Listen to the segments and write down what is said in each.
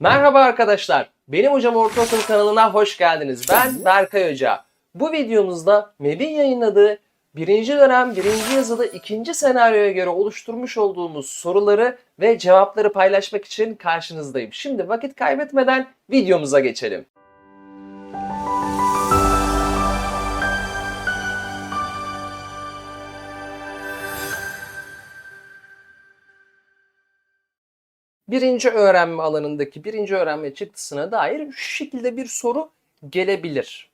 Merhaba arkadaşlar. Benim Hocam Ortaokul kanalına hoş geldiniz. Ben Berkay Hoca. Bu videomuzda MEB'in yayınladığı birinci dönem birinci yazılı ikinci senaryoya göre oluşturmuş olduğumuz soruları ve cevapları paylaşmak için karşınızdayım. Şimdi vakit kaybetmeden videomuza geçelim. Birinci öğrenme alanındaki birinci öğrenme çıktısına dair şu şekilde bir soru gelebilir.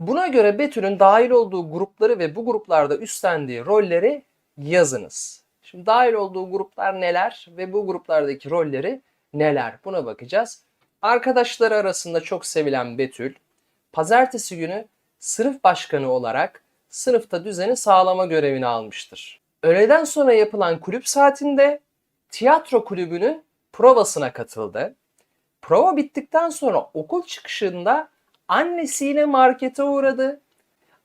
Buna göre Betül'ün dahil olduğu grupları ve bu gruplarda üstlendiği rolleri yazınız. Şimdi dahil olduğu gruplar neler ve bu gruplardaki rolleri neler? Buna bakacağız. Arkadaşları arasında çok sevilen Betül, pazartesi günü sınıf başkanı olarak sınıfta düzeni sağlama görevini almıştır. Öğleden sonra yapılan kulüp saatinde tiyatro kulübünün provasına katıldı. Prova bittikten sonra okul çıkışında annesiyle markete uğradı.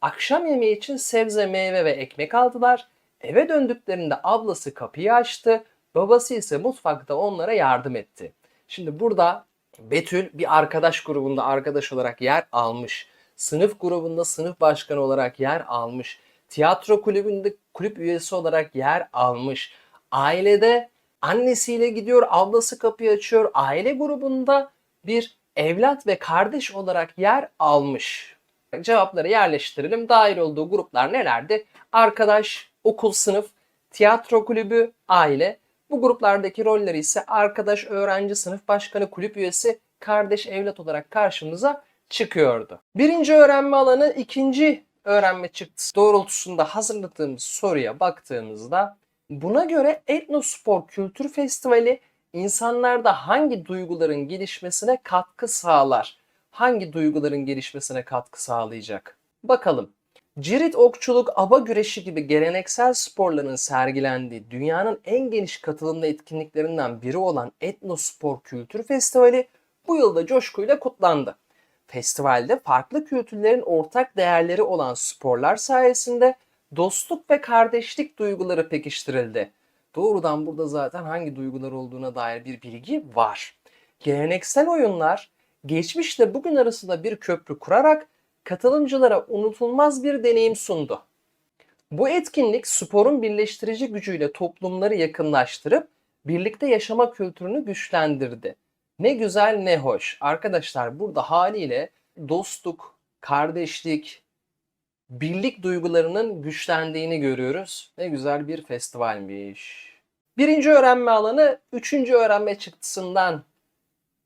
Akşam yemeği için sebze, meyve ve ekmek aldılar. Eve döndüklerinde ablası kapıyı açtı. Babası ise mutfakta onlara yardım etti. Şimdi burada Betül bir arkadaş grubunda arkadaş olarak yer almış. Sınıf grubunda sınıf başkanı olarak yer almış. Tiyatro kulübünde kulüp üyesi olarak yer almış. Ailede annesiyle gidiyor, ablası kapıyı açıyor. Aile grubunda bir evlat ve kardeş olarak yer almış. Cevapları yerleştirelim. Dahil olduğu gruplar nelerdi? Arkadaş, okul, sınıf, tiyatro kulübü, aile. Bu gruplardaki rolleri ise arkadaş, öğrenci, sınıf başkanı, kulüp üyesi, kardeş, evlat olarak karşımıza çıkıyordu. Birinci öğrenme alanı ikinci öğrenme çıktısı doğrultusunda hazırladığımız soruya baktığımızda buna göre Etnospor Kültür Festivali insanlarda hangi duyguların gelişmesine katkı sağlar? Hangi duyguların gelişmesine katkı sağlayacak? Bakalım. Cirit okçuluk, aba güreşi gibi geleneksel sporların sergilendiği dünyanın en geniş katılımlı etkinliklerinden biri olan Etnospor Kültür Festivali bu yılda coşkuyla kutlandı. Festivalde farklı kültürlerin ortak değerleri olan sporlar sayesinde dostluk ve kardeşlik duyguları pekiştirildi. Doğrudan burada zaten hangi duygular olduğuna dair bir bilgi var. Geleneksel oyunlar geçmişle bugün arasında bir köprü kurarak katılımcılara unutulmaz bir deneyim sundu. Bu etkinlik sporun birleştirici gücüyle toplumları yakınlaştırıp birlikte yaşama kültürünü güçlendirdi. Ne güzel ne hoş. Arkadaşlar burada haliyle dostluk, kardeşlik, birlik duygularının güçlendiğini görüyoruz. Ne güzel bir festivalmiş. Birinci öğrenme alanı, üçüncü öğrenme çıktısından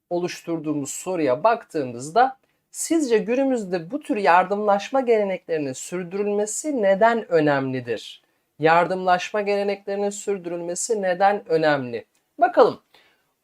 oluşturduğumuz soruya baktığımızda sizce günümüzde bu tür yardımlaşma geleneklerinin sürdürülmesi neden önemlidir? Yardımlaşma geleneklerinin sürdürülmesi neden önemli? Bakalım.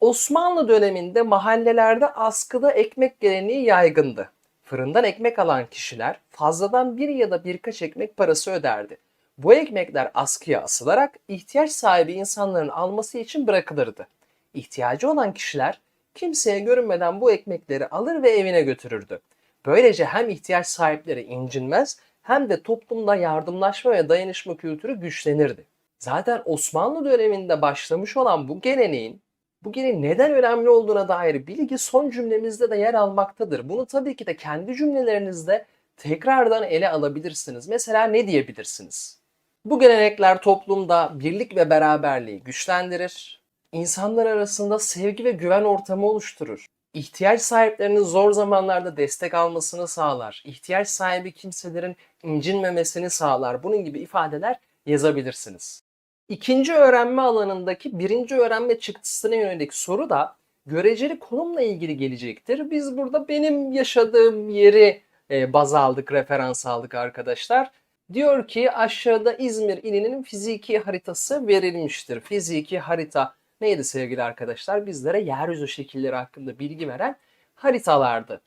Osmanlı döneminde mahallelerde askıda ekmek geleneği yaygındı. Fırından ekmek alan kişiler fazladan bir ya da birkaç ekmek parası öderdi. Bu ekmekler askıya asılarak ihtiyaç sahibi insanların alması için bırakılırdı. İhtiyacı olan kişiler kimseye görünmeden bu ekmekleri alır ve evine götürürdü. Böylece hem ihtiyaç sahipleri incinmez hem de toplumda yardımlaşma ve dayanışma kültürü güçlenirdi. Zaten Osmanlı döneminde başlamış olan bu geleneğin bu geleneğin neden önemli olduğuna dair bilgi son cümlemizde de yer almaktadır. Bunu tabii ki de kendi cümlelerinizde tekrardan ele alabilirsiniz. Mesela ne diyebilirsiniz? Bu gelenekler toplumda birlik ve beraberliği güçlendirir. İnsanlar arasında sevgi ve güven ortamı oluşturur. İhtiyaç sahiplerinin zor zamanlarda destek almasını sağlar. İhtiyaç sahibi kimselerin incinmemesini sağlar. Bunun gibi ifadeler yazabilirsiniz. İkinci öğrenme alanındaki birinci öğrenme çıktısına yönelik soru da göreceli konumla ilgili gelecektir. Biz burada benim yaşadığım yeri e, baz aldık, referans aldık arkadaşlar. Diyor ki aşağıda İzmir ilinin fiziki haritası verilmiştir. Fiziki harita neydi sevgili arkadaşlar? Bizlere yeryüzü şekilleri hakkında bilgi veren haritalardı.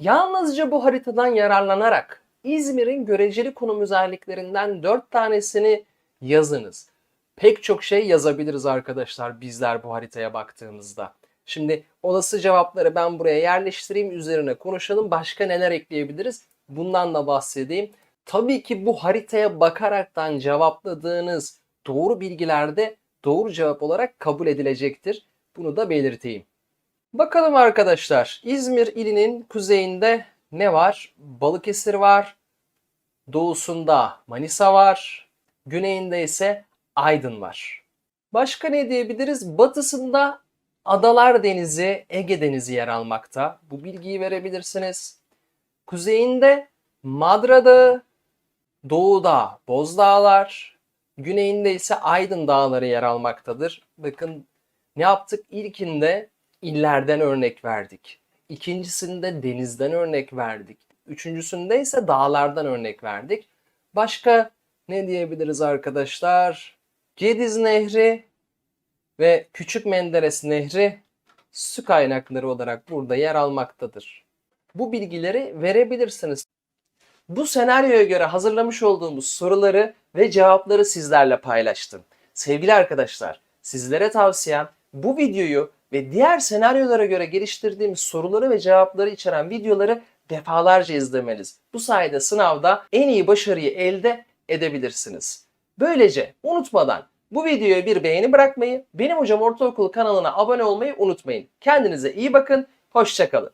Yalnızca bu haritadan yararlanarak İzmir'in göreceli konum özelliklerinden 4 tanesini yazınız. Pek çok şey yazabiliriz arkadaşlar bizler bu haritaya baktığımızda. Şimdi olası cevapları ben buraya yerleştireyim, üzerine konuşalım. Başka neler ekleyebiliriz? Bundan da bahsedeyim. Tabii ki bu haritaya bakaraktan cevapladığınız doğru bilgiler de doğru cevap olarak kabul edilecektir. Bunu da belirteyim. Bakalım arkadaşlar. İzmir ilinin kuzeyinde ne var? Balıkesir var. Doğusunda Manisa var. Güneyinde ise Aydın var. Başka ne diyebiliriz? Batısında Adalar Denizi, Ege Denizi yer almakta. Bu bilgiyi verebilirsiniz. Kuzeyinde Madra Dağı, doğuda Bozdağlar, güneyinde ise Aydın Dağları yer almaktadır. Bakın ne yaptık? İlkinde illerden örnek verdik. İkincisinde denizden örnek verdik. Üçüncüsünde ise dağlardan örnek verdik. Başka ne diyebiliriz arkadaşlar? Gediz Nehri ve Küçük Menderes Nehri su kaynakları olarak burada yer almaktadır. Bu bilgileri verebilirsiniz. Bu senaryoya göre hazırlamış olduğumuz soruları ve cevapları sizlerle paylaştım. Sevgili arkadaşlar, sizlere tavsiyem bu videoyu ve diğer senaryolara göre geliştirdiğimiz soruları ve cevapları içeren videoları defalarca izlemeniz. Bu sayede sınavda en iyi başarıyı elde edebilirsiniz. Böylece unutmadan bu videoya bir beğeni bırakmayı, benim hocam ortaokulu kanalına abone olmayı unutmayın. Kendinize iyi bakın, hoşçakalın.